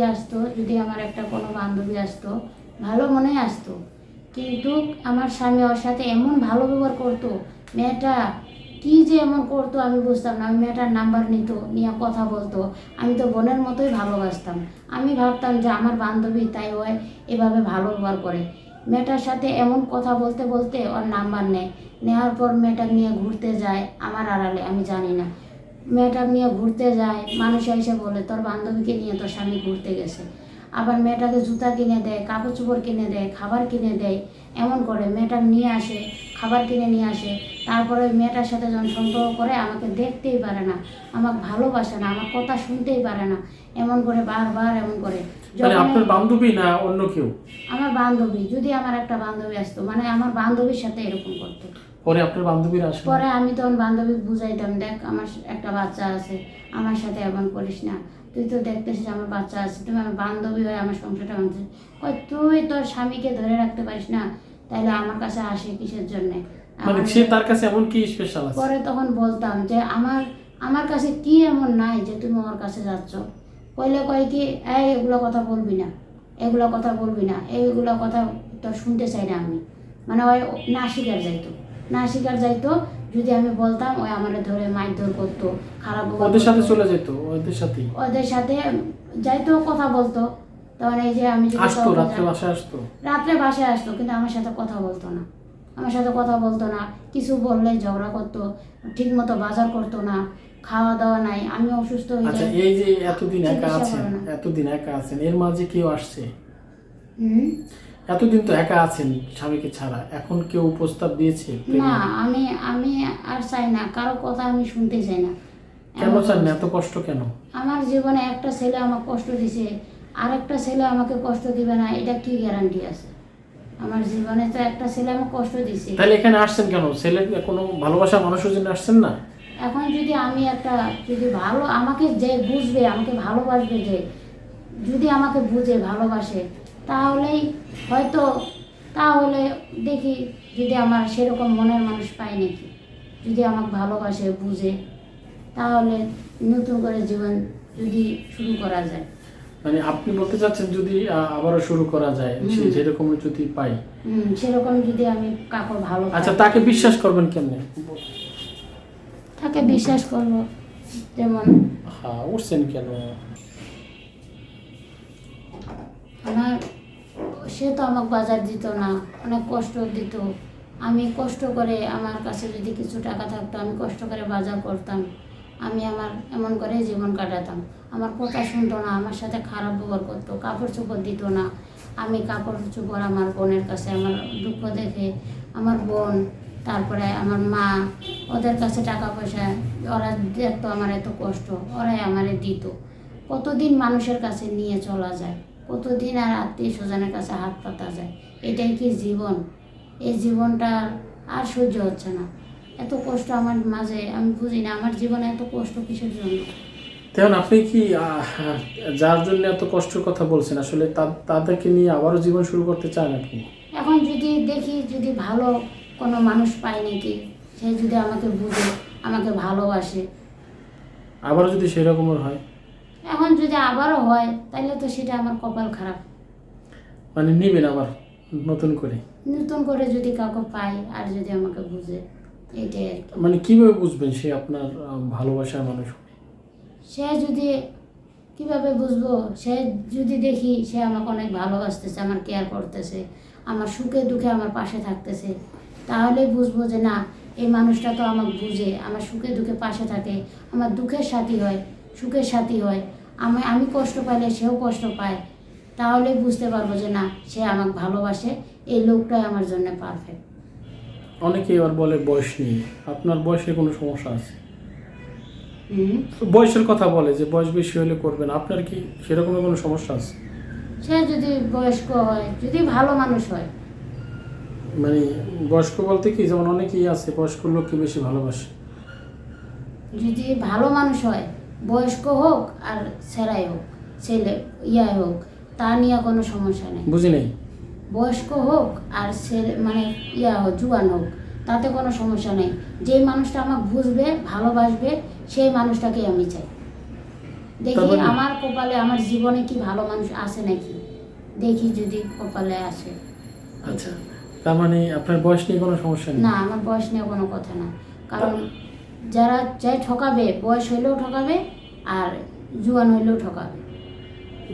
আসতো, যদি আমার একটা কোনো বান্ধবী আসতো, ভালো মনে আসতো। কিন্তু আমার স্বামী ওর সাথে এমন ভালো ব্যবহার করতো, মেয়েটা, কি যে এমন করতো আমি বুঝতাম না। আমি মেয়েটার নাম্বার নিত, নিয়ে কথা বলতো। আমি তো বোনের মতোই ভালোবাসতাম। আমি ভাবতাম যে আমার বান্ধবী তাই ওই এভাবে ভালো ব্যবহার করে। মেয়েটার সাথে এমন কথা বলতে বলতে ওর নাম্বার নেয়। নেওয়ার পর মেয়েটা নিয়ে ঘুরতে যায় আমার আড়ালে, আমি জানি না। মেয়েটা নিয়ে ঘুরতে যায় মানুষ এসে বলে তোর বান্ধবীকে নিয়ে তোর স্বামী ঘুরতে গেছে। আবার মেয়েটাকে জুতা কিনে দেয় কাপড় চোপড় কিনে দেয় খাবার কিনে দেয় এমন করে। মেয়েটা নিয়ে আসে খাবার কিনে নিয়ে আসে। তারপরে ওই মেয়েটার সাথে যখন সম্পর্ক করে আমাকে দেখতেই পারে না আমাকে ভালোবাসে না আমার কথা শুনতেই পারে না। এমন করে বারবার এমন করে। আপনার বান্ধবী না অন্য কেউ? আমার বান্ধবী যদি আমার একটা বান্ধবী আসতো মানে আমার বান্ধবীর সাথে এরকম করতো। পরে আপনার বান্ধবীরা আসে পরে আমি তখন বান্ধবী বুঝাইতাম দেখ আমার একটা বাচ্চা আছে আমার সাথে এমন করিস না। তুই তো দেখতেছিস আমার বাচ্চা আছে তুমি আমার বান্ধবী হয়ে আমার সংসারটা ভাঙছিস কই তুই তোর স্বামীকে ধরে রাখতে পারিস না তাইলে আমার কাছে আসে কিসের জন্যে? মানে সে তার কাছে এমন কি স্পেশাল আছে? পরে তখন বলতাম যে আমার আমার কাছে কি এমন নাই যে তুমি ওর কাছে যাচ্ছ? কইলে কয় কি এই এগুলো কথা বলবি না এগুলো কথা বলবি না এইগুলো কথা তো শুনতে চাই না আমি। মানে ওই না শিকার যাইতো। না শিকার যাইতো যদি আমি বলতাম ওই আমার ধরে মারধর করতো খারাপ ওদের সাথে চলে যেত ওদের সাথেই। ওদের সাথে যাইতো কথা বলতো। তখন এই যে আমি আসতো রাত্রে বাসায় আসতো? রাত্রে বাসায় আসতো কিন্তু আমার সাথে কথা বলতো না। আমার সাথে কথা বলতো না কিছু বললে ঝগড়া করতো ঠিক মতো বাজার করতো না খাওয়া দাওয়া নাই আমি অসুস্থ হয়ে আচ্ছা এই যে এতদিন একা আছেন এতদিন একা আছেন এর মাঝে কেউ আসছে? এতদিন তো একা আছেন স্বামীকে ছাড়া। এখন কেউ প্রস্তাব দিয়েছে না আমি আমি আর চাই না। কারও কথা আমি শুনতে চাই না। কেন চান না? এত কষ্ট কেন? আমার জীবনে একটা ছেলে আমাকে কষ্ট দিছে। আর একটা ছেলে আমাকে কষ্ট দিবে না এটা কি গ্যারান্টি আছে? আমার জীবনে তো একটা ছেলে আমাকে কষ্ট দিছে। তাহলে এখানে আসছেন কেন? ছেলে কোনো ভালোবাসা মানুষের জন্য আসছেন না? এখন যদি আমি একটা যদি ভালো আমাকে যে বুঝবে আমাকে ভালোবাসবে যে যদি আমাকে বুঝে ভালোবাসে তাহলেই হয়তো তাহলে দেখি যদি আমার সেরকম মনের মানুষ পাই নাকি। যদি আমাকে ভালোবাসে বুঝে তাহলে নতুন করে জীবন যদি শুরু করা যায়। মানে আপনি বলতে চাচ্ছেন যদি আবারও শুরু করা যায় যেরকম যদি পাই। হুম, সেরকম যদি আমি কাকু ভালো আচ্ছা তাকে বিশ্বাস করবেন কেমনে? তাকে বিশ্বাস করব যেমন। হ্যাঁ উঠছেন কেন? সে তো আমাকে বাজার দিত না, অনেক কষ্ট দিত। আমি কষ্ট করে আমার কাছে যদি কিছু টাকা থাকতো, আমি কষ্ট করে বাজার করতাম। আমি আমার এমন করে জীবন কাটাতাম। আমার কথা শুনতো না, আমার সাথে খারাপ ব্যবহার করতো, কাপড় চোপড় দিত না। আমি কাপড় চোপড় আমার বোনের কাছে, আমার দুঃখ দেখে আমার বোন, তারপরে আমার মা, ওদের কাছে টাকা পয়সা, ওরা দেখতো আমার এত কষ্ট, ওরাই আমারে দিত। কতদিন মানুষের কাছে নিয়ে চলা যায়। কতদিন আর আত্মীয় স্বজনের কাছে হাত পাতা যায়? এটাই কি জীবন? এই জীবনটা আর সহ্য হচ্ছে না। এত কষ্ট আমার মাঝে আমি বুঝি না আমার জীবনে এত কষ্ট কিসের জন্য? তেমন আপনি কি যার জন্য এত কষ্টের কথা বলছেন আসলে তাদেরকে নিয়ে আবারও জীবন শুরু করতে চান আপনি? এখন যদি দেখি যদি ভালো কোনো মানুষ পাই নাকি সে যদি আমাকে বুঝে আমাকে ভালোবাসে। আবারও যদি সেরকমের হয়? এখন যদি আবারও হয় তাহলে তো সেটা আমার কপাল খারাপ। মানে নিবেন আবার নতুন করে? নতুন করে যদি কাউকে পাই আর যদি আমাকে বুঝে এটাই আর কি। মানে কীভাবে বুঝবেন সে আপনার ভালোবাসার মানুষ সে যদি কীভাবে বুঝব? সে যদি দেখি সে আমাকে অনেক ভালোবাসতেছে আমার কেয়ার করতেছে আমার সুখে দুঃখে আমার পাশে থাকতেছে তাহলেই বুঝব যে না এই মানুষটা তো আমাকে বুঝে আমার সুখে দুঃখে পাশে থাকে আমার দুঃখের সাথী হয়। সুখের সাথী হয়। আমি আমি কষ্ট পাইলে সেও কষ্ট পায়। তাহলে বুঝতে পারব যে না সে আমাকে ভালোবাসে। এই লোকটাই আমার জন্য পারফেক্ট অনেকে এবার বলে বয়স নেই আপনার বয়সে কোনো সমস্যা আছে? বয়সের কথা বলে যে বয়স বেশি হলে করবেন। আপনার কি সেরকম কোনো সমস্যা আছে? সে যদি বয়স্ক হয় যদি ভালো মানুষ হয়। মানে বয়স্ক বলতে কি যেমন অনেকেই আছে বয়স্ক লোককে বেশি ভালোবাসে। যদি ভালো মানুষ হয় বয়স্ক হোক আর সেরাই হোক ছেলে ইয়াই হোক তা নিয়ে কোনো সমস্যা নেই। বুঝি নাই? বয়স্ক হোক আর ছেলে মানে ইয়া হোক জুয়ান হোক তাতে কোনো সমস্যা নেই। যেই মানুষটা আমাকে বুঝবে ভালোবাসবে সেই মানুষটাকেই আমি চাই। দেখি আমার কপালে আমার জীবনে কি ভালো মানুষ আছে নাকি? দেখি যদি কপালে আসে। আচ্ছা তার মানে আপনার বয়স নিয়ে কোনো সমস্যা নেই? না আমার বয়স নিয়ে কোনো কথা না। কারণ যারা যাই ঠকাবে বয়স হইলেও ঠকাবে আর জুয়ান হইলেও ঠকাবে।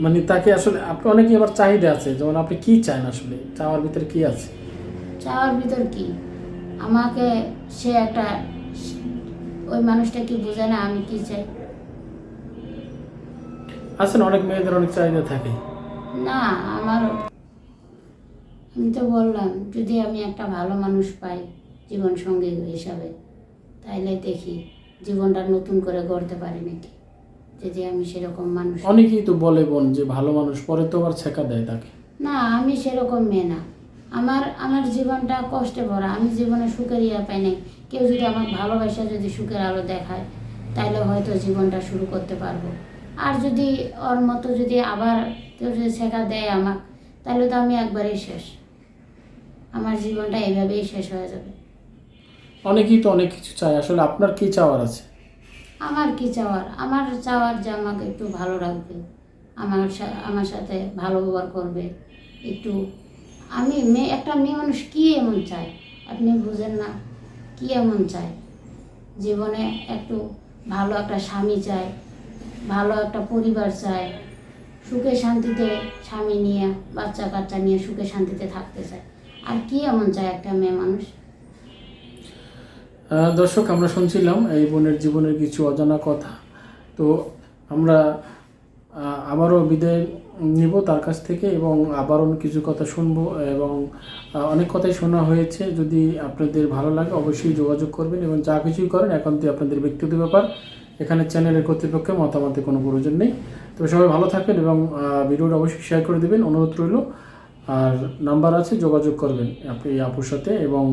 মানে তাকে আসলে আপনি অনেকে আবার চাহিদা আছে যেমন আপনি কি চান আসলে? চাওয়ার ভিতরে কি আছে? চাওয়ার ভিতর কি? আমাকে সে একটা ওই মানুষটা কি বোঝে না আমি কি চাই? আসলে অনেক মেয়েদের অনেক চাহিদা থাকে। না আমার আমি তো বললাম যদি আমি একটা ভালো মানুষ পাই জীবন সঙ্গী হিসাবে তাইলে দেখি জীবনটা নতুন করে গড়তে পারি নাকি? যদি আমি সেরকম মানুষ। অনেকেই তো বলে বোন যে ভালো মানুষ পরে তো আবার ছেঁকা দেয় তাকে। না আমি সেরকম মেয়ে না। আমার আমার জীবনটা কষ্টে ভরা। আমি জীবনে সুখের ইয়া পাই নাই। কেউ যদি আমার ভালোবাসা যদি সুখের আলো দেখায় তাইলে হয়তো জীবনটা শুরু করতে পারব। আর যদি ওর মতো যদি আবার কেউ যদি শেখা দেয় আমাকে তাহলে তো আমি একবারেই শেষ। আমার জীবনটা এইভাবেই শেষ হয়ে যাবে। অনেকেই তো অনেক কিছু চায়। আসলে আপনার কি চাওয়ার আছে? আমার কি চাওয়ার? আমার চাওয়ার যে আমাকে একটু ভালো রাখবে, আমার আমার সাথে ভালো ব্যবহার করবে, একটু, আমি মেয়ে একটা মেয়ে মানুষ কি এমন চায়? আপনি বুঝেন না কি এমন চায়? জীবনে একটু ভালো একটা স্বামী চায়, ভালো একটা পরিবার চায়, সুখে শান্তিতে স্বামী নিয়ে বাচ্চা কাচ্চা নিয়ে সুখে শান্তিতে থাকতে চায়। আর কি এমন চায় একটা মেয়ে মানুষ? দর্শক, আমরা শুনছিলাম এই বোনের জীবনের কিছু অজানা কথা। তো আমরা আবারও বিদায় নিব তার কাছ থেকে এবং আবারও কিছু কথা শুনব এবং অনেক কথাই শোনা হয়েছে। যদি আপনাদের ভালো লাগে, অবশ্যই যোগাযোগ করবেন এবং যা কিছুই করেন, একান্তই আপনাদের ব্যক্তিগত ব্যাপার। এখানে চ্যানেলের কর্তৃপক্ষের মতামতের কোনো প্রয়োজন নেই। তবে সবাই ভালো থাকবেন এবং ভিডিওটা অবশ্যই শেয়ার করে দেবেন। অনুরোধ রইল, আর নাম্বার আছে, যোগাযোগ করবেন আপনি আপুর সাথে এবং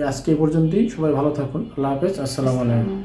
আজকে পর্যন্তই। সবাই ভালো থাকুন। আল্লাহ হাফেজ। আসসালামু আলাইকুম।